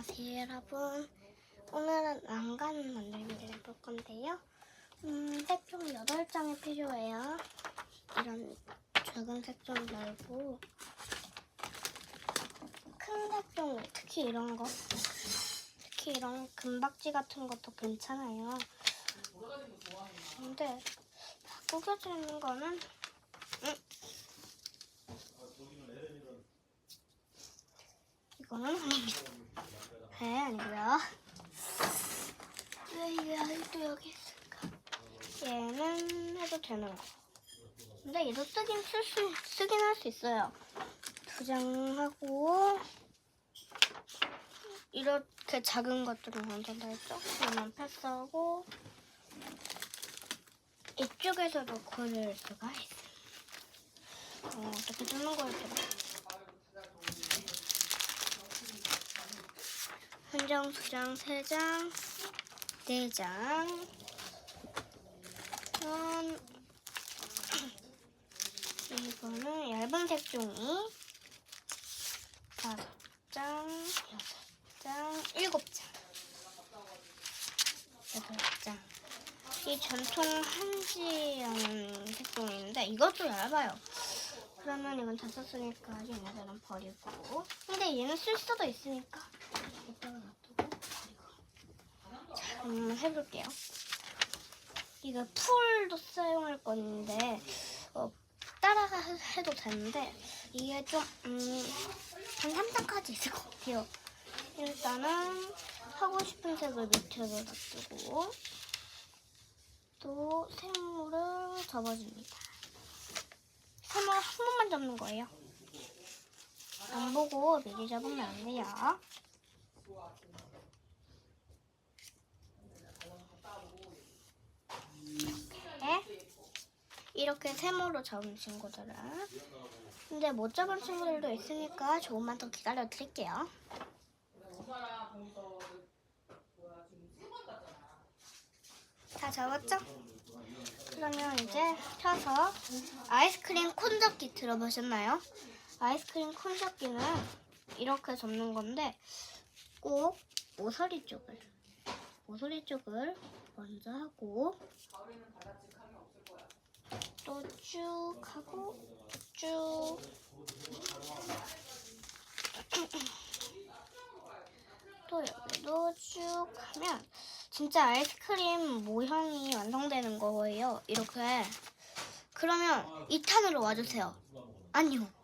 안녕하세요 여러분. 오늘은 난간 만들기를 해볼 건데요. 음, 색종 8장이 필요해요. 이런 작은 색종 말고 큰 색종 특히 이런 거. 특히 이런 금박지 같은 것도 괜찮아요. 근데 다 구겨져 있는 거는 음, 이거는 아닙니다 네, 아니고요. 왜 이게 아직도 여기 있을까? 얘는 해도 되는 거. 근데 얘도 쓰긴 쓸 수, 쓰긴 할 수 있어요. 두장 하고 이렇게 작은 것들은 완전 다 했죠? 얘는 패스하고 이쪽에서도 그릴 수가 있어요. 어, 어떻게 쓰는 거였더 한 장, 두 장, 세 장, 네 장. 음, 이거는 얇은 색 종이 다섯 장, 여섯 장, 일곱 장, 여덟 장. 이 전통 한지라는 색종이인데 이것도 얇아요. 그러면 이건 다 썼으니까 얘네들은 버리고. 근데 얘는 쓸 수도 있으니까 이따가 놔두고 한번 해볼게요. 이거 풀도 사용할 건데 어, 따라가 해도 되는데 이게 좀 음, 한 3장까지 있을 것 같아요. 일단은 하고 싶은 색을 밑으로 놔두고 또 생물을 접어줍니다. 생물 한 번만 접는 거예요. 안 보고 미리 접으면 안 돼요. 이렇게 이렇게 세모로 접은 친구들은 근데 못 접은 친구들도 있으니까 조금만 더 기다려 드릴게요. 다 접었죠? 그러면 이제 펴서 아이스크림 콘접기 들어보셨나요? 아이스크림 콘접기는 이렇게 접는 건데 꼭 모서리 쪽을 모서리 쪽을 먼저 하고 또 쭉 하고 쭉 또 여기도 쭉 하면 진짜 아이스크림 모형이 완성되는 거예요. 이렇게. 그러면 2탄으로 와주세요. 안녕.